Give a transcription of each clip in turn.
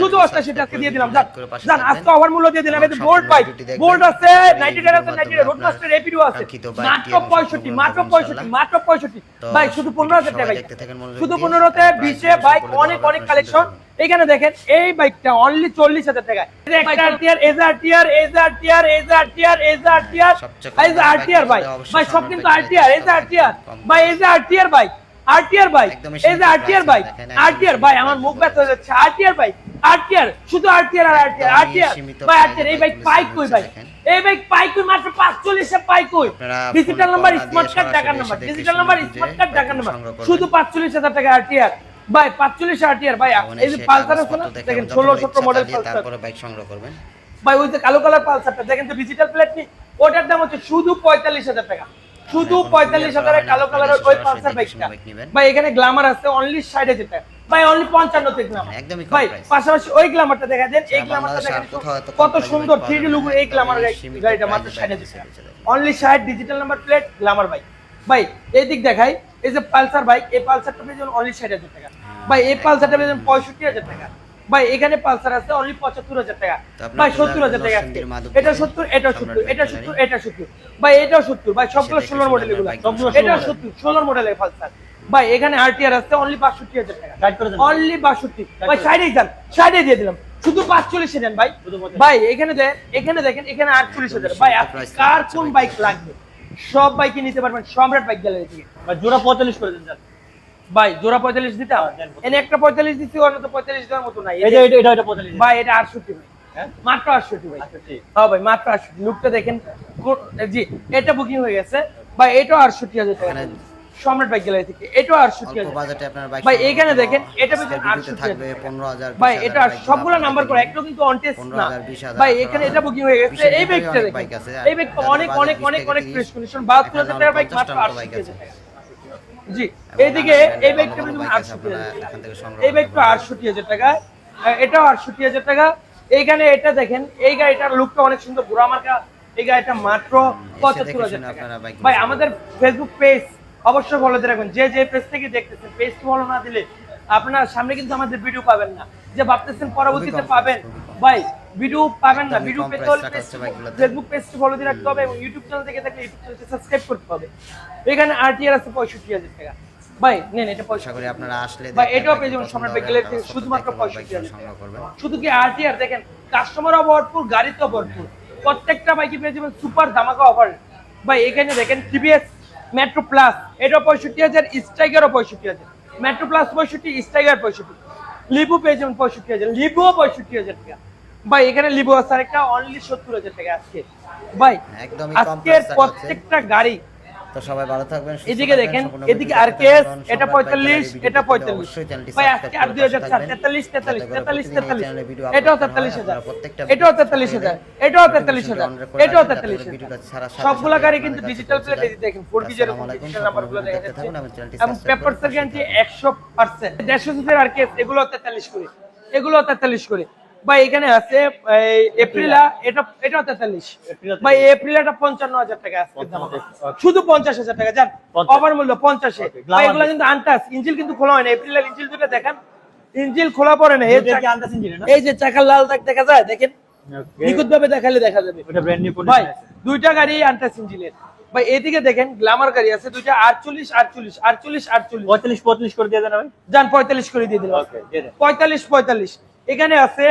শুধু আজকে দিয়ে দিলাম। আজকে ওভার মূল্য দিয়ে দিলাম। বোল্ড। বোল্ড আছে এপিডিও আছে মাত্র পঁয়ষট্টি মাত্র পঁয়ষট্টি। মাত্র পঁয়ষট্টি। ভাই শুধু পনেরো হাজার টাকা শুধু পনেরোতে বিশে বাইক অনেক অনেক কালেকশন এখানে দেখেন এই বাইকটা অনলি চল্লিশ হাজার টাকা এজার টিয়ার এজার টিয়ার এজার টিয়ার এজার টিয়ার এজার টিয়ার সবচেয়ে কম এই যে দামের আরটিআর বাইক বাইক অবশ্যই ভাই সব কিন্তু আরটিআর এই যে আরটিআর ভাই এই আরটিআর বাইক আরটিআর বাইক একদমই এই যে সীমিত আরটিআর বাইক আরটিআর ভাই আমার মুখ ব্যথা হয়ে যাচ্ছে আরটিআর বাইক আরটিআর শুধু আরটিআর আর আরটিআর আরটিআর ভাই আরটিআর এই বাইক পাই কই ভাই এই বাইক পাই কই মাত্র 45 এ পাই কই ডিজিটাল নাম্বার স্মার্ট কার্ড টাকার number digital number smart card টাকার নাম্বার। শুধু 45000 টাকা আরটিআর ভাই 45 আরটিআর ভাই এই যে পালসার আছে না? দেখেন যত 16 17 মডেল পালসার। তারপরে বাইক সংগ্রহ করবেন। ভাই ওই যে কালো কালার পালসারটা দেখেন তো ডিজিটাল প্লেট নি ওটার দাম হচ্ছে শুধু পঁয়তাল্লিশ হাজার টাকা। শুধু এখন পঁয়তাল্লিশ খুবই হাজারের আপনারা কালো কালারের ওই পালসার বাইকটা ভাই এখানে গ্লামার আছে অনলি টাকা। ভাই অনলি পঞ্চান্নতে গ্লামার একদমই ভাই পাশাপাশি ওই গ্লামারটা দেখা দেন এই সারা গ্লামারটা দেখেন কত সুন্দর বাইক থ্রি পাওয়া লুগো এই গ্লামার গাড়িটা মাত্র টাকা। অনলি ষাট digital number plate glamour bike ভাই এই দিক দেখাই এই যে পালসার বাইক এই পালসারটা পেয়েছেন অনলি ষাট হাজার টাকা। ভাই এই পালসারটা পেয়েছেন পঁয়ষট্টি হাজার টাকা। ভাই এখানে পালসার আছে অনলি পঁচাত্তর হাজার টাকা। ভাই সত্তর হাজার টাকা এটা সত্তর এটা সত্তর এটা সত্তর এটা সত্তর। ভাই এটাও সত্তর। ভাই সবগুলো ষোলোর মডেল এগুলো এটা সত্তর। ষোলোর মডেলের পালসার। ভাই এখানে আরটিআর আছে অনলি বাষট্টি হাজার টাকা। Guide করে দেন। অনলি বাষট্টি। ভাই সাইডে যান সাইডে দিয়ে দিলাম। শুধু পাঁচচল্লিশে দেন ভাই। ভাই এখানে দেন এখানে দেখেন এখানে আটচল্লিশ হাজার। ভাই কার কোন বাইক লাগবে? সব বাইকই নিতে পারবেন সম্রাট বাইক গ্যালারি থেকে। বা জোড়া পঁয়তাল্লিশ করে দেন যান। ভাই জোড়া পঁয়তাল্লিশ দিতাম হবে? এনে একটা পঁয়তাল্লিশ দিচ্ছি অন্য তো পঁয়তাল্লিশ দেওয়ার মতো নাই। এটা এটা এটা পঁয়তাল্লিশ ভাই এটা আটষট্টি ভাই। হ্যাঁ? মাত্র আটষট্টি ভাই। আটষট্টি। হ্যাঁ ভাই মাত্র আটষট্টি। লুকটা দেখেন জি এটা বুকিং হয়ে গেছে। ভাই এটাও আটষট্টি হাজার টাকা। সম্রাট বাইক গ্যালারি থেকে। এটাও বাজেটে আপনার বাইক ভাই, এখানে দেখেন, এটা আজকের পেয়েছেন ভিডিওতে 68 থাকবে 15000 ভাই এটা সবগুলো নাম্বার করা একটাও কিন্তু অন টেস্ট না। ভাই এখানে এটা বুকিং হয়ে গেছে। এই বাইকটা দেখেন। এই বাইক অনেক অনেক অনেক অনেক ফ্রেশ কন্ডিশন 72 হাজার টাকার বাইক মাত্র টাকার বাইক 68 আছে। জি এইদিকে এই বাইকটা ভালো ভালো পেয়েছেন আছে, 68 আপনারা হাজার টাকা। এখান থেকে সংগ্রহ এই বাইকটা আটষট্টি হাজার টাকা। এটাও আটষট্টি হাজার টাকা। এইখানে এটা দেখেন এই গাড়িটার লুকটা অনেক সুন্দর বুড়া মার্কা। এই গাড়িটা মাত্র পঁচাত্তর হাজার টাকা। ভাই আমাদের ফেসবুক পেজ অবশ্যই ফলো দিয়ে রাখবেন। যে যে পেজ থেকে দেখতেছেন পেজ ফলো না দিলে আপনার সামনে কিন্তু আমাদের ভিডিও পাবেন না। যে ভাবতেছেন পরবর্তীতে পাবেন। ভাই ভিডিও পাবেন না। ভিডিও পেতে হলে। ফেসবুক পেজটি ফলো দিয়ে রাখতে হবে এবং ইউটিউব চ্যানেল থেকে থাকলে ইউটিউব চ্যানেলটি সাবস্ক্রাইব করতে হবে। এখানে আরটিআর আছে পঁয়ষট্টি হাজার টাকা। ভাই নেন এটা পয়সা করি আপনারা আসলে ভাই, এটাও পেয়ে যাবেন পছন্দ সম্রাট হবে, বাইক গ্যালারি থেকে কাগজপত্র শুধুমাত্র দেখে পঁয়ষট্টি হাজার শুধু কি আরটিআর দেখেন কাস্টমারও ভরপুর গাড়ি তো ভরপুর। প্রত্যেকটা বাইকে পেয়ে যাবেন সুপার ধামাকা অফার ভাই এখানে দেখেন টিভিএস মেট্রো প্লাস এটা পঁয়ষট্টি হাজার স্ট্রাইকারও পঁয়ষট্টি হাজার। মেট্রো প্লাস পঁয়ষট্টি স্ট্রাইকার পঁয়ষট্টি। লিবু পেয়ে যাবেন পঁয়ষট্টি হাজার। লিবুও পঁয়ষট্টি হাজার টাকা। ভাই এখানে লিবু আছে আরেকটা অনলি সত্তর হাজার টাকা আজকে। ভাই আজকের। প্রত্যেকটা গাড়ি তো সবাই ভালো থাকবেন এদিকে দেখেন এদিকে এটা সম্রাট বাইক পঁয়তাল্লিশ গ্যালারি এটা ভিডিওটি পঁয়তাল্লিশ ভাই আজকে আর করে দুই হাজার পাশে চার থাকবেন। তেতাল্লিশ তেতাল্লিশ যাতে করে তেতাল্লিশ প্রতিদিন এই তেতাল্লিশ। চ্যানেলে ভিডিও এটাও প্রত্যেকটা এটাও ভিডিও তেতাল্লিশ সাবস্ক্রাইব হাজার। করে এটাও নোটিফিকেশনটা তেতাল্লিশ হাজার। অন করে এটাও ভিডিওটা সবগুলা গাড়ি কিন্তু ডিজিটাল প্লেটে দেখেন ফোর বি যেরকম আসসালামু আলাইকুম, ডিজিটাল নাম্বারগুলো দেখা যাচ্ছে এবং গ্যারান্টি এগুলো তেতাল্লিশ করে। এগুলো তেতাল্লিশ করে। ভাই এখানে আছে এপ্রিলা এটা এটাও তেতাল্লিশ। এপ্রিলা ভাই এপ্রিলাটা পঞ্চান্ন হাজার। টাকা okay. শুধু পঞ্চাশ হাজার টাকা যান। অফার মূল্য পঞ্চাশে। এগুলো কিন্তু আনটাস ইঞ্জিল কিন্তু খোলা হয় না। এপ্রিলের ইঞ্জিল দুটো দেখান। ইঞ্জিল খোলা পড়ে না। এই যে চাকার লাল দাগ দেখা যায় দেখেন? নিখুঁত ভাবে দেখালে দেখা যাবে। ভাই দুইটা গাড়ি আনটাস ইঞ্জিনের ভাই এদিকে দেখেন গ্ল্যামার গাড়ি আছে দুইটা আটচল্লিশ আটচল্লিশ আটচল্লিশ আটচল্লিশ। পঁয়তাল্লিশ পঁয়তাল্লিশ করে দিয়ে দেন ভাই। যান পঁয়তাল্লিশ করে দিয়ে Okay, পঁয়তাল্লিশ পঁয়তাল্লিশ। এখানে আছে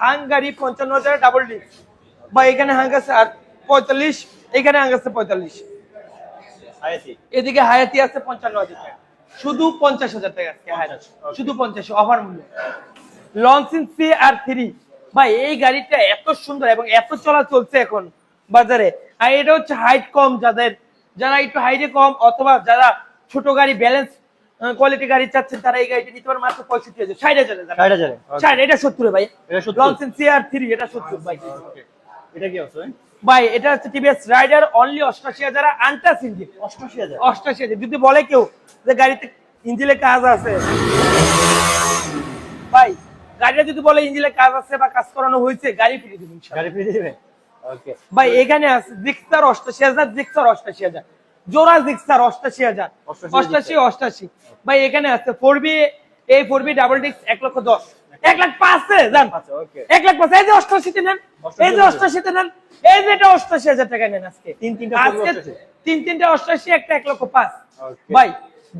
হাঙ্গারি পঞ্চান্ন হাজার ডাবল ডি বা এখানে হাঙ্গ আছে আর পঁয়তাল্লিশ এখানে হাঙ্গ আছে পঁয়তাল্লিশ। এদিকে হায়াতি আছে পঞ্চান্ন হাজার টাকা। শুধু পঞ্চাশ হাজার টাকা আজকে হায়াতি। শুধু পঞ্চাশ অফার মূল্য। লঞ্চিন সি আর থ্রি ভাই এই গাড়িটা এত সুন্দর এবং এত চলা চলছে এখন বাজারে। আর এটা হচ্ছে হাইট কম যাদের। যারা একটু হাইটে কম অথবা যারা ছোট গাড়ি ব্যালেন্স কোয়ালিটি গাড়ি চাচ্ছেন তারা এই গাড়িটা নিতে পারে মাত্র পঁয়ষট্টি হাজার। ষাট হাজার ষাট হাজারে. ষাট এটা সত্তর ভাই। এটা 70 লঞ্চিন সি আর থ্রি এটা সত্তর ভাই। এটা কি আছে ভাই? এটা হচ্ছে টিভিএস রাইডার অনলি অষ্টাশি হাজার আনটাস ইঞ্জিন অষ্টআশি হাজার? অষ্টাশি হাজার। যদি বলে কেউ যে গাড়িতে ইঞ্জিনে কাজ আছে ভাই গাড়িটা যদি বলে ইঞ্জিনে কাজ আছে বা কাজ করানো হয়েছে গাড়ি ফিরে দিবেন গাড়ি ফ্রি দিবে? ভাই এখানে আছে জিক্সার অষ্টাশি হাজার জিক্সার অষ্টাশি হাজার। জোড়া অষ্টাশি হাজার। অষ্টাশি অষ্টাশি ভাই এখানে আছে ফোর বি এই ফোর বি ডাবল ডিক্স এক লক্ষ দশ। এক লাখ পাঁচ জান। এক লাখ পাঁচ এই যে অষ্টাশিতে নেন এই যে অষ্টাশিতে নেন এই যে এটা অষ্টাশি হাজার টাকা নেন আজকে। তিন তিনটা আজকে তিন তিনটা অষ্টাশি একটা এক লক্ষ পাঁচ। ভাই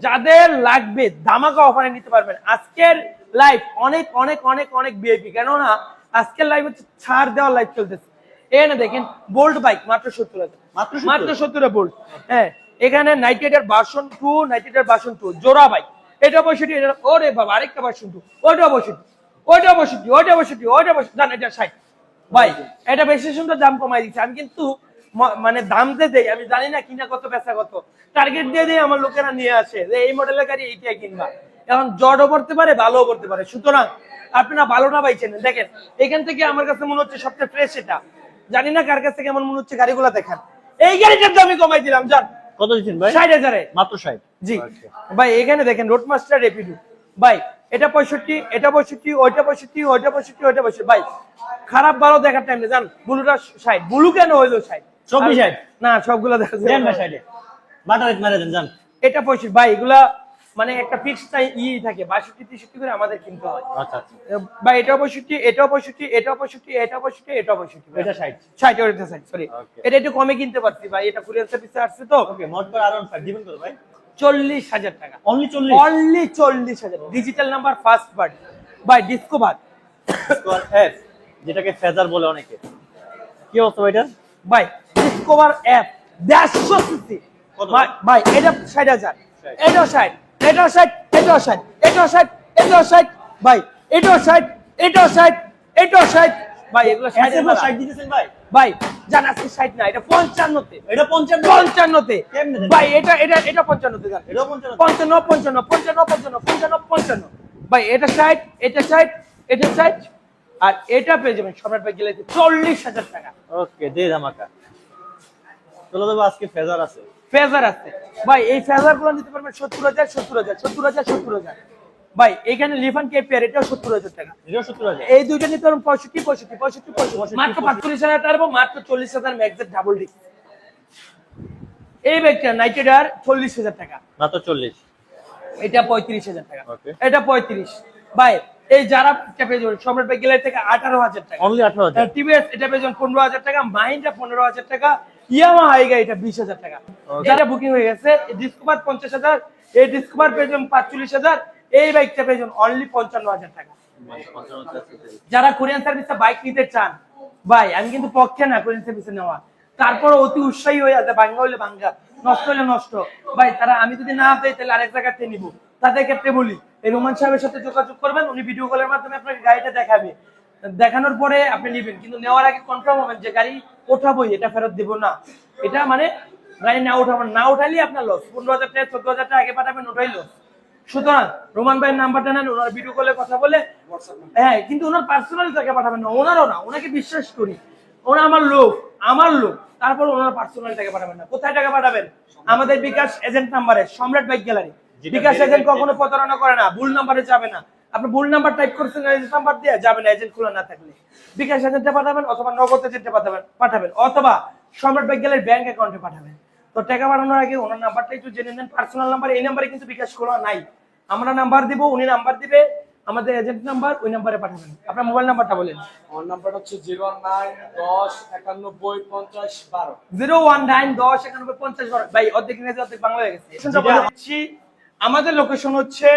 যাদের লাগবে ধামাকা অফারে নিতে পারবেন। আজকের লাইভ অনেক অনেক অনেক অনেক বিআইপি কেননা আজকের লাইভ হচ্ছে ছাড় দেওয়ার লাইভ চলতেছে। এ না দেখেন বোল্ট বাইক মাত্র সত্তর হাজার। মাত্র সত্তর? বোল্ট হ্যাঁ এখানে নাইটেডের বাসন টু নাইটেডের বাসন টু জোড়া বাইক এটা বসেটি এটা ওরে বাবা আরেকটা বাসন টু ওইটা বসেটি ওইটা বসেটি ওইটা বসেটি ওইটা বসে জান এটা ষাট। ভাই এটা বেশি সুন্দর দাম কমাই দিচ্ছে। আমি কিন্তু মানে দাম দিয়ে দেই আমি জানি না কিনা কত বেচা কত। টার্গেট দিয়ে দেই আমার লোকেরা নিয়ে আসে যে এই মডেলের গাড়ি এইটাই কিনবা। এখন জড়ও পড়তে পারে ভালোও পড়তে পারে। সুতরাং আপনারা ভালোটা পাইছেন দেখেন এখান থেকে আমার কাছে মনে হচ্ছে সবচেয়ে ফ্রেশ এটা। জানি না কার কাছ থেকে কেমন মনে হচ্ছে গাড়িগুলো দেখেন। এই গাড়িটার দামই কমাই দিলাম জান। কত দিচ্ছেন ভাই? ষাট হাজারে। মাত্র ষাট? জি। ভাই এখানে দেখেন রোড মাস্টার রেপিডু ভাই এটা পঁয়ষট্টি এটা পঁয়ষট্টি ওইটা পঁয়ষট্টি ওইটা পঁয়ষট্টি ওইটা পঁয়ষট্টি। ভাই খারাপ ভালো দেখার টাইম নেই জান। ব্লুটা ষাট। ব্লু কেন হইল ষাট? সবই 60? না সবগুলো দেখা যায়। দেন ভাই ষাটে। বাটার মারে দেন যান এটা পঁয়ষট্টি। ভাই এগুলা মানে একটা ফিক্সড ই থাকে বাষট্টি তেষট্টি করে আমাদের কিনতে হয়। আচ্ছা আচ্ছা। ভাই এটাও পঁয়ষট্টি এটাও পঁয়ষট্টি এটাও পঁয়ষট্টি এটাও পঁয়ষট্টি এটাও পঁয়ষট্টি এটা 60 ষাট ওইটা ষাট সরি এটা একটু কমে কিনতে পারছি ভাই এটা কুরিয়ার সার্ভিসে আসছে তো। ওকে মোট করে আরাউন্ড ফাইভ দিবেন কত ভাই? চল্লিশ হাজার টাকা। অনলি চল্লিশ? অনলি চল্লিশ হাজার। ডিজিটাল নাম্বার ফার্স্ট বার্ড বাই ডিসকোভার স্কোয়ার এফ যেটাকে ফেজার বলে অনেকে। কি অবস্থা ভাই এটার বাই ডিসকোভার অ্যাপ দেড়শো সিসি কত? ভাই এটা ষাট হাজার। ষাট। এটাও ষাট। এটাও ষাট এটাও ষাট এটাও ষাট ষাট ভাই এটাও ষাট এটাও ষাট এটাও ষাট। ভাই এগুলো ষাট ষাট দিতেছেন ভাই? ভাই জান আজকে ষাট না এটা পঞ্চান্নতে। এটা পঞ্চান্ন পঞ্চান্নতে। ভাই এটা এটা এটা পঞ্চান্নতে জান। এটাও পঞ্চান্ন পঞ্চান্ন পঞ্চান্ন পঞ্চান্ন পঞ্চান্ন পঞ্চান্ন পঞ্চান্ন। ভাই এটা ষাট এটা ষাট এটা ষাট আর এটা পেয়ে যাবেন সম্রাট ভাই গেলে চল্লিশ হাজার টাকা। ওকে দে ধামাকা চলো দেবো আজকে ফেজার আছে। ফেজার আছে। ভাই এই ফেজারগুলো নিতে পারবেন সত্তর হাজার সত্তর হাজার সত্তর হাজার সত্তর হাজার। ভাই এখানে লিফান কেপিয়ার এটাও সত্তর হাজার টাকা। এই দুইটা নিতে পারবেন পঁয়ষট্টি পঁয়ষট্টি পঁয়ষট্টি পঁয়ষট্টি মাত্র পাঁচচল্লিশ হাজার টাকা মাত্র চল্লিশ হাজার ম্যাক্সের ডাবল ডিস্ক এই ব্যাগটা নাইটেডার চল্লিশ হাজার টাকা। মাত্র চল্লিশ। এটা পঁয়ত্রিশ হাজার টাকা. এটা পঁয়ত্রিশ। ভাই এই যারা পেয়ে যাবেন সম্রাট ভাই গেলের থেকে আঠারো হাজার টাকা। অনলি আঠারো হাজার। টিভিএস এটা পেয়ে যাবেন পনেরো হাজার টাকা মাহিন্দ্রা পনেরো হাজার টাকা ইয়ামা হাইগা এটা বিশ হাজার টাকা। যারা বুকিং হয়ে গেছে। ডিসকভার পঞ্চাশ হাজার এই ডিসকভার পেয়ে যাবেন পাঁচচল্লিশ হাজার এই বাইকটা পেয়ে যাবেন অনলি পঞ্চান্ন হাজার টাকা। যারা কোরিয়ান সার্ভিসে বাইক নিতে চান ভাই আমি কিন্তু পক্ষে না কোরিয়ান সার্ভিসে নেওয়া। তারপর অতি উৎসাহী হয়ে আছে ভাঙ্গা হইলে ভাঙ্গা নষ্ট হলে নষ্ট। ভাই তারা আমি যদি না পাই তাহলে আরেক জায়গা থেকে নিবো। তাদের ক্ষেত্রে বলি এই রোমান সাহেবের সাথে যোগাযোগ করবেন উনি ভিডিও কলের মাধ্যমে আপনাকে গাড়িটা দেখাবে। দেখানোর পরে আপনি নেবেন। কিন্তু নেওয়ার আগে কনফার্ম হবেন যে গাড়ি ওঠাবোই এটা ফেরত দেবো না। এটা মানে গাড়ি না উঠাবেন না। উঠাইলে আপনার লস পনেরো হাজার টাকা চোদ্দ হাজার টাকা আগে পাঠাবেন ওটাই লস সুতরাং রোমান ভাইয়ের নাম্বারটা নেন ওনার ভিডিও কলে কথা বলে হ্যাঁ কিন্তু ওনার পার্সোনাল টাকা পাঠাবেন না। ওনারও না ওনাকে বিশ্বাস করি। ওনা আমার লোক আমার লোক। তারপর ওনার পার্সোনাল টাকা পাঠাবেন না। কোথায় টাকা পাঠাবেন? আমাদের বিকাশ এজেন্ট নাম্বারে সম্রাট বাইক গ্যালারি। বিকাশ এজেন্ট কখনো প্রতারণা করে না ভুল নাম্বারে যাবে না। আপনি ভুল নাম্বার টাইপ করছেন এজেন্ট নাম্বার দিয়ে যাবেন এজেন্ট খোলা না থাকলে। বিকাশ এজেন্টে পাঠাবেন অথবা নগদ এজেন্টে পাঠাবেন পাঠাবেন। অথবা সম্রাট বাইক ব্যাংক অ্যাকাউন্টে পাঠাবেন। তো টাকা পাঠানোর আগে ওনার নাম্বারটা একটু জেনে নেন। পার্সোনাল নাম্বার এই নাম্বারে কিন্তু বিকাশ খোলা নাই। আমরা নাম্বার দিব উনি নাম্বার দিবে আমাদের এজেন্ট নাম্বার ওই নাম্বারে পাঠাবেন। আপনার মোবাইল নাম্বারটা বলেন। আমার নাম্বারটা হচ্ছে জিরো নাইন দশ একানব্বই পঞ্চাশ বারো। জিরো ওয়ান নাইন দশ একানব্বই পঞ্চাশ বারো। ভাই অর্ধেক ইংরেজি অর্ধেক বাংলা হয়ে গেছে। আমাদের লোকেশন হচ্ছে